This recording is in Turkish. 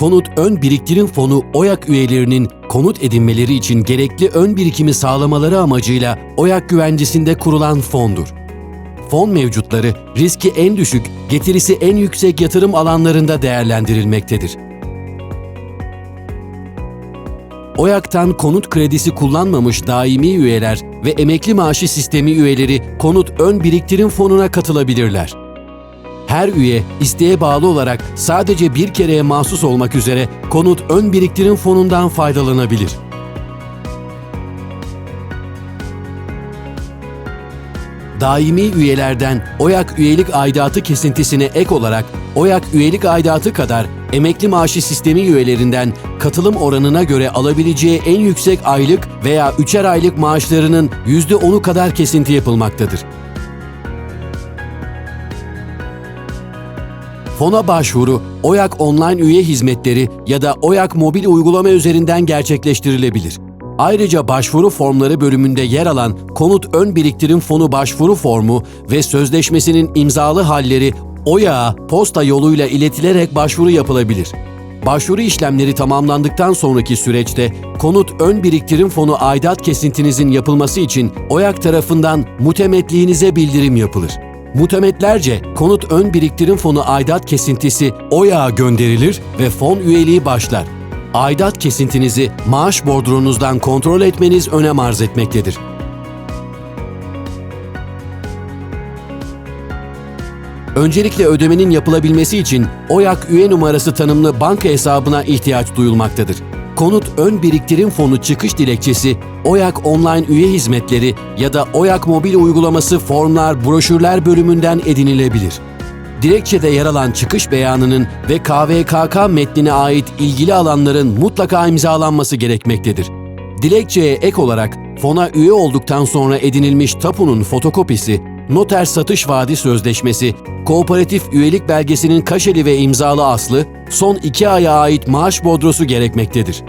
Konut Ön Biriktirim Fonu OYAK üyelerinin konut edinmeleri için gerekli ön birikimi sağlamaları amacıyla OYAK güvencesinde kurulan fondur. Fon mevcutları riski en düşük, getirisi en yüksek yatırım alanlarında değerlendirilmektedir. OYAK'tan konut kredisi kullanmamış daimi üyeler ve emekli maaşı sistemi üyeleri konut ön biriktirim fonuna katılabilirler. Her üye isteğe bağlı olarak sadece bir kereye mahsus olmak üzere konut ön biriktirim fonundan faydalanabilir. Daimi üyelerden OYAK üyelik aidatı kesintisine ek olarak OYAK üyelik aidatı kadar emekli maaşı sistemi üyelerinden katılım oranına göre alabileceği en yüksek aylık veya üçer aylık maaşlarının %10'u kadar kesinti yapılmaktadır. Fona başvuru OYAK online üye hizmetleri ya da OYAK mobil uygulama üzerinden gerçekleştirilebilir. Ayrıca başvuru formları bölümünde yer alan konut ön biriktirim fonu başvuru formu ve sözleşmesinin imzalı halleri OYAK'a posta yoluyla iletilerek başvuru yapılabilir. Başvuru işlemleri tamamlandıktan sonraki süreçte konut ön biriktirim fonu aidat kesintinizin yapılması için OYAK tarafından mutemetliğinize bildirim yapılır. Mutemetlerce konut ön biriktirim fonu aidat kesintisi OYAK'a gönderilir ve fon üyeliği başlar. Aidat kesintinizi maaş bordronuzdan kontrol etmeniz önem arz etmektedir. Öncelikle ödemenin yapılabilmesi için OYAK üye numarası tanımlı banka hesabına ihtiyaç duyulmaktadır. Konut Ön Biriktirim Fonu çıkış dilekçesi, OYAK online üye hizmetleri ya da OYAK mobil uygulaması formlar, broşürler bölümünden edinilebilir. Dilekçede yer alan çıkış beyanının ve KVKK metnine ait ilgili alanların mutlaka imzalanması gerekmektedir. Dilekçeye ek olarak fona üye olduktan sonra edinilmiş tapunun fotokopisi, noter satış vaadi sözleşmesi, kooperatif üyelik belgesinin kaşeli ve imzalı aslı, son iki aya ait maaş bodrosu gerekmektedir.